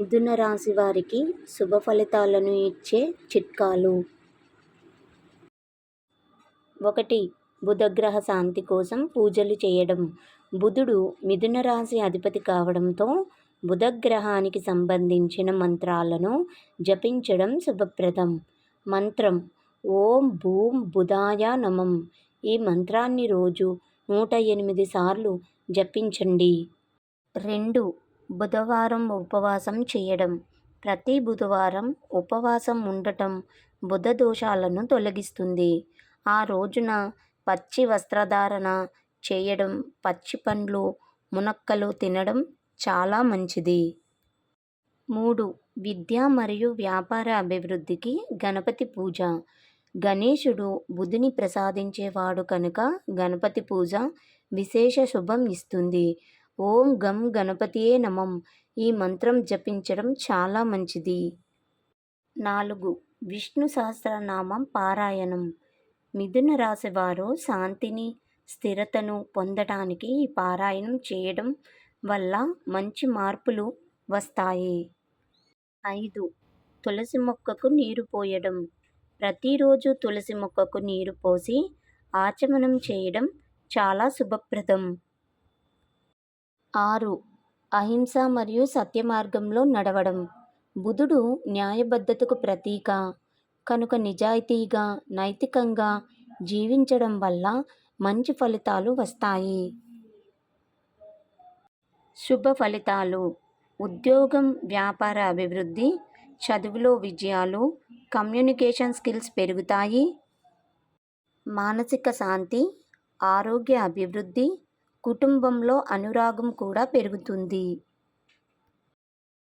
మిథున రాశి వారికి శుభ ఫలితాలను ఇచ్చే చిట్కాలు. ఒకటి బుధగ్రహ శాంతి కోసం పూజలు చేయడం. బుధుడు మిథున రాశి అధిపతి కావడంతో బుధగ్రహానికి సంబంధించిన మంత్రాలను జపించడం శుభప్రదం. మంత్రం ఓం భూం బుధాయ నమం. ఈ మంత్రాన్ని రోజు నూట ఎనిమిది సార్లు జపించండి. రెండు బుధవారం ఉపవాసం చేయడం. ప్రతి బుధవారం ఉపవాసం ఉండటం బుధ దోషాలను తొలగిస్తుంది. ఆ రోజున పచ్చి వస్త్రధారణ చేయడం పచ్చి పండ్లు మునక్కలు తినడం చాలా మంచిది. మూడు. విద్య మరియు వ్యాపార అభివృద్ధికి గణపతి పూజ. గణేశుడు బుధుని ప్రసాదించేవాడు కనుక గణపతి పూజ విశేష శుభం ఇస్తుంది. ఓం గం గణపతియే నమం. ఈ మంత్రం జపించడం చాలా మంచిది. నాలుగు. విష్ణు సహస్రనామం పారాయణం. మిథున రాశివారు శాంతిని స్థిరతను పొందడానికి ఈ పారాయణం చేయడం వల్ల మంచి మార్పులు వస్తాయి. ఐదు. తులసి మొక్కకు నీరు పోయడం. ప్రతిరోజు తులసి మొక్కకు నీరు పోసి ఆచమనం చేయడం చాలా శుభప్రదం. ఆరు. అహింస మరియు సత్య మార్గంలో నడవడం. బుధుడు న్యాయబద్ధతకు ప్రతీక. కనుక నిజాయితీగా నైతికంగా జీవించడం వల్ల మంచి ఫలితాలు వస్తాయి. శుభ ఫలితాలు. ఉద్యోగం వ్యాపార అభివృద్ధి చదువులో విజయాలు కమ్యూనికేషన్ స్కిల్స్ పెరుగుతాయి. మానసిక శాంతి ఆరోగ్య అభివృద్ధి కుటుంబంలో అనురాగం కూడా పెరుగుతుంది.